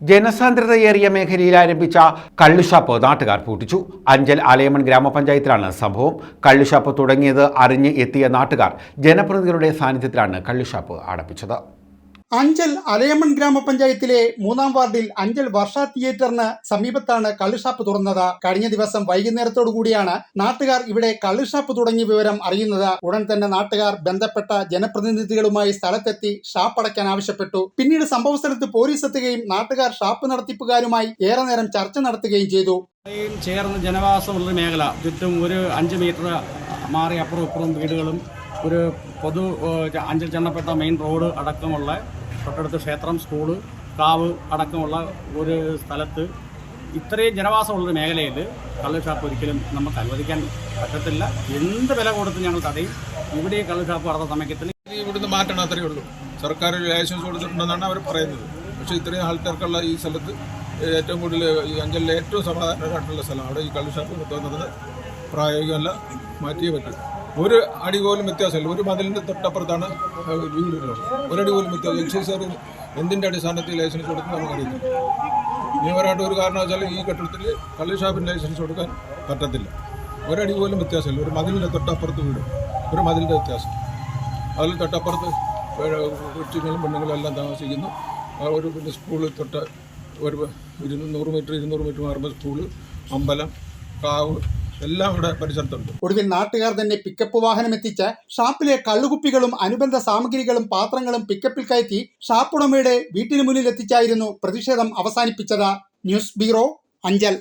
ജനസാന്ദ്രതയേറിയ മേഖലയിൽ ആരംഭിച്ച കള്ളുഷാപ്പ് നാട്ടുകാർ പൂട്ടിച്ചു. അഞ്ചൽ ആലയമൺ ഗ്രാമപഞ്ചായത്തിലാണ് സംഭവം. കള്ളുഷാപ്പ് തുടങ്ങിയത് അറിഞ്ഞ് എത്തിയ നാട്ടുകാർ ജനപ്രതിനിധികളുടെ സാന്നിധ്യത്തിലാണ് കള്ളുഷാപ്പ് അടപ്പിച്ചത് അഞ്ചൽ അലയമൺ ഗ്രാമപഞ്ചായത്തിലെ മൂന്നാം വാർഡിൽ അഞ്ചൽ വർഷ തിയേറ്ററിന് സമീപത്താണ് കള്ളുഷാപ്പ് തുറന്നത്. കഴിഞ്ഞ ദിവസം വൈകുന്നേരത്തോടു കൂടിയാണ് നാട്ടുകാർ ഇവിടെ കള്ളുഷാപ്പ് തുടങ്ങിയ വിവരം അറിയുന്നത്. ഉടൻ തന്നെ നാട്ടുകാർ ബന്ധപ്പെട്ട ജനപ്രതിനിധികളുമായി സ്ഥലത്തെത്തി ഷാപ്പ് അടയ്ക്കാൻ ആവശ്യപ്പെട്ടു. പിന്നീട് സംഭവ സ്ഥലത്ത് പോലീസ് എത്തുകയും നാട്ടുകാർ ഷാപ്പ് നടത്തിപ്പുകാരുമായി ഏറെ നേരം ചർച്ച നടത്തുകയും ചെയ്തു. ചേർന്ന് ജനവാസമുള്ള മേഖല. ചുറ്റും ഒരു അഞ്ച് മീറ്റർ മാറി അപ്പുറം ഇപ്പുറം വീടുകളും ഒരു പൊതു അഞ്ചൽ ചെണ്ണപ്പെട്ട മെയിൻ റോഡ് അടക്കമുള്ള തൊട്ടടുത്ത് ക്ഷേത്രം സ്കൂൾ കാവ് അടക്കമുള്ള ഒരു സ്ഥലത്ത് ഇത്രയും ജനവാസമുള്ളൊരു മേഖലയിൽ കള്ള് ഷാപ്പ് ഒരിക്കലും നമുക്ക് അനുവദിക്കാൻ പറ്റത്തില്ല. എന്ത് വില കൊടുത്ത് ഞങ്ങൾ തടയും. ഇവിടെ ഈ കള്ള് ഷാപ്പ് നടന്ന ഇവിടുന്ന് മാറ്റണം അത്രയേ ഉള്ളൂ. സർക്കാർ ലൈസൻസ് കൊടുത്തിട്ടുണ്ടെന്നാണ് അവർ പറയുന്നത്. പക്ഷേ ഇത്രയും ആൾക്കാർക്കുള്ള ഈ സ്ഥലത്ത് ഏറ്റവും കൂടുതൽ ഈ അഞ്ചലിലെ ഏറ്റവും സമാധാനമായിട്ടുള്ള സ്ഥലം അവിടെ ഈ കള്ള് ഷാപ്പ് തോന്നുന്നത് പ്രായോഗികമല്ല മാറ്റിയേ പറ്റൂ. ഒരു അടി പോലും വ്യത്യാസമില്ല. ഒരു മതിലിന്റെ തൊട്ടപ്പുറത്താണ് വീടുള്ളത് ഒരടി പോലും വ്യത്യാസം എക്സൈസുകാർ എന്തിന്റെ അടിസ്ഥാനത്തിൽ ലൈസൻസ് കൊടുത്ത് നമുക്കറിയില്ല. നിയമപരമായിട്ട് ഒരു കാരണവശാൽ ഈ കെട്ടിടത്തിൽ കള്ളി ഷാപ്പിന്റെ ലൈസൻസ് കൊടുക്കാൻ പറ്റത്തില്ല. ഒരടി പോലും വ്യത്യാസമില്ല. ഒരു മതിലിന്റെ തൊട്ടപ്പുറത്ത് വീട്. ഒരു മതിലിന്റെ വ്യത്യാസം. അതിൽ തൊട്ടപ്പുറത്ത് കൊച്ചുങ്ങളും പെണ്ണുങ്ങളും എല്ലാം താമസിക്കുന്നു. ഒരു പിന്നെ സ്കൂൾ തൊട്ട് ഒരു ഇരുന്നൂറ് മീറ്റർ ഇരുന്നൂറ് മീറ്റർ മാറുമ്പോൾ സ്കൂൾ അമ്പലം കാവ് എല്ലാം ഇവിടെ പരിസരത്തുണ്ട്. ഒടുവിൽ നാട്ടുകാർ തന്നെ പിക്കപ്പ് വാഹനം എത്തിച്ച് ഷാപ്പിലെ കള്ളുകുപ്പികളും അനുബന്ധ സാമഗ്രികളും പാത്രങ്ങളും പിക്കപ്പിൽ കയറ്റി ഷാപ്പുടമയുടെ വീട്ടിന് മുന്നിൽ എത്തിച്ചായിരുന്നു പ്രതിഷേധം അവസാനിപ്പിച്ചത്. News bureau Anchal.